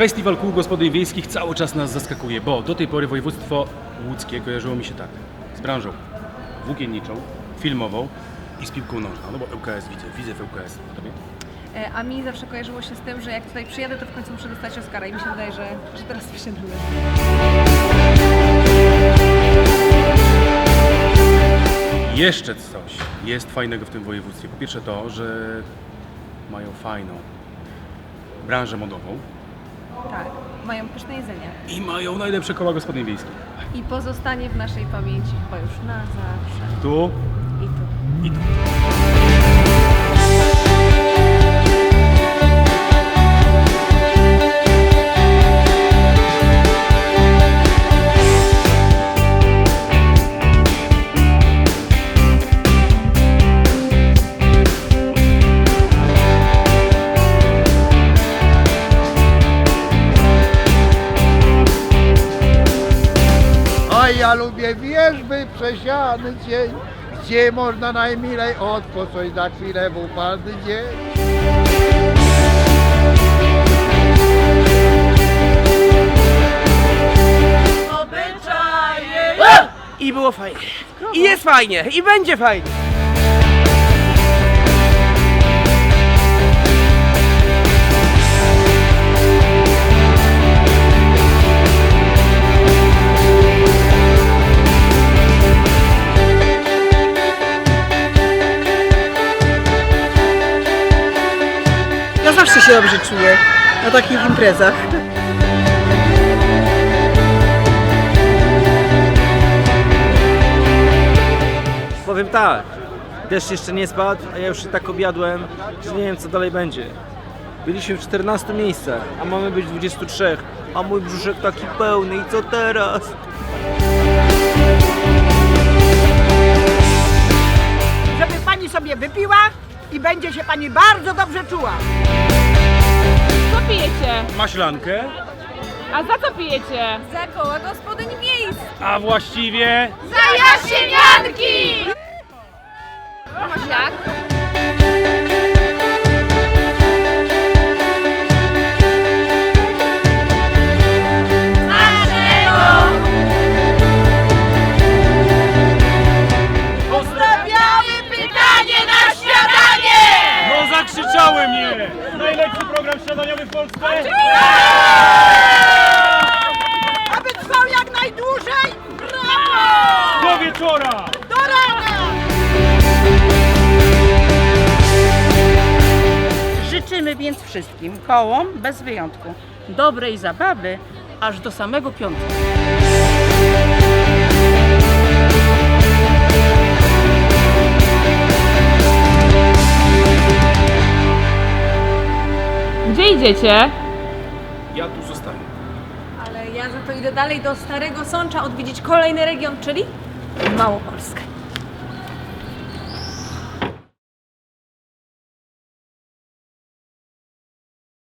Festiwal Kół Gospodyń Wiejskich cały czas nas zaskakuje, bo do tej pory województwo łódzkie kojarzyło mi się tak, z branżą włókienniczą, filmową i z piłką nożną, no bo ŁKS widzę, widzę w ŁKS, a tobie? E, A mi zawsze kojarzyło się z tym, że jak tutaj przyjadę, to w końcu muszę dostać Oscara i mi się wydaje, że, że teraz właśnie należy. Jeszcze coś jest fajnego w tym województwie. Po pierwsze to, że mają fajną branżę modową Tak, mają pyszne jedzenie. i mają najlepsze koła gospodyń wiejskich. I pozostanie w naszej pamięci chyba już na zawsze. Tu I tu. i tu. Przesiany dzień, gdzie można najmilej odpocząć za chwilę w upadny dzień. I było fajnie. I jest fajnie. I będzie fajnie. Zawsze się dobrze czuję na takich imprezach. Powiem tak. Deszcz jeszcze nie spadł, a ja już się tak objadłem, że nie wiem co dalej będzie. Byliśmy w 14 miejscach, a mamy być w 23, a mój brzuszek taki pełny i co teraz? Żeby pani sobie wypiła i będzie się pani bardzo dobrze czuła. Co pijecie? Maślankę, A za co pijecie? Za koła gospodyń miejskich! a właściwie Za jasienianki! Jak? Zakrzyczały mnie! Najlepszy program śniadaniowy w Polsce! Aby trwał jak najdłużej! Brawo! Do wieczora! Do rana! Życzymy więc wszystkim kołom, bez wyjątku, dobrej zabawy aż do samego piątku. Gdzie idziecie? Ja tu zostaję. Ale ja za to idę dalej do Starego Sącza odwiedzić kolejny region, czyli Małopolskę.